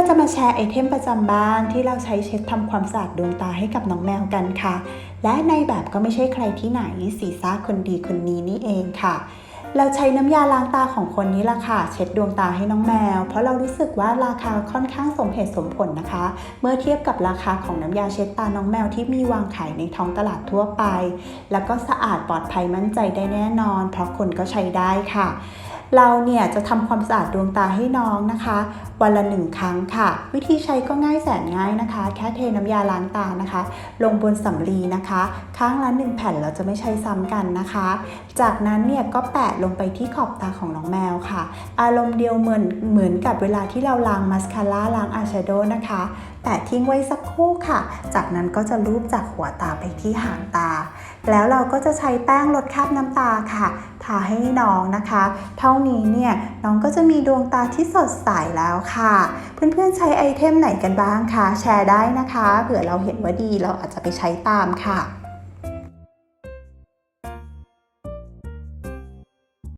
เราจะมาแชร์ไอเทมประจำบ้านที่เราใช้เช็ดทำความสะอาดดวงตาให้กับน้องแมวกันค่ะ และในแบบก็ไม่ใช่ใครที่ไหนสีซ่าคนดีคนนี้นี่เองค่ะ เราใช้น้ำยาล้างตาของคนนี้ละค่ะ เช็ดดวงตาให้น้องแมว เพราะเรารู้สึกว่าราคาค่อนข้างสมเหตุสมผลนะคะ เมื่อเทียบกับราคาของน้ำยาเช็ดตาน้องแมวที่มีวางขายในท้องตลาดทั่วไป แล้วก็สะอาดปลอดภัยมั่นใจได้แน่นอน เพราะคนก็ใช้ได้ค่ะ เราเนี่ยจะทำความสะอาดดวงตาให้น้องนะคะ วันละหนึ่งครั้งค่ะ วิธีใช้ก็ง่ายแสนง่ายนะคะ แค่เทน้ำยาล้างตานะคะ ลงบนสำลีนะคะ ข้างละหนึ่งแผ่นเราจะไม่ใช้ซ้ำกันนะคะ จากนั้นเนี่ยก็แปะลงไปที่ขอบตาของน้องแมวค่ะ อารมณ์เดียวเหมือนเหมือนกับเวลาที่เราล้างมาสคาร่าล้างอายแชโดว์นะคะแปะทิ้งไว้สักครู่ค่ะ จากนั้นก็จะลูบจากหัวตาไปที่หางตา แล้วเราก็จะใช้แป้งลดคราบน้ำตาค่ะ ทาให้น้องนะคะ เท่านี้เนี่ยน้องก็จะมีดวงตาที่สดใสแล้วค่ะ เพื่อนๆใช้ไอเทมไหนกันบ้างคะแชร์ได้นะคะเผื่อเราเห็นว่าดีเราอาจจะไปใช้ตามค่ะ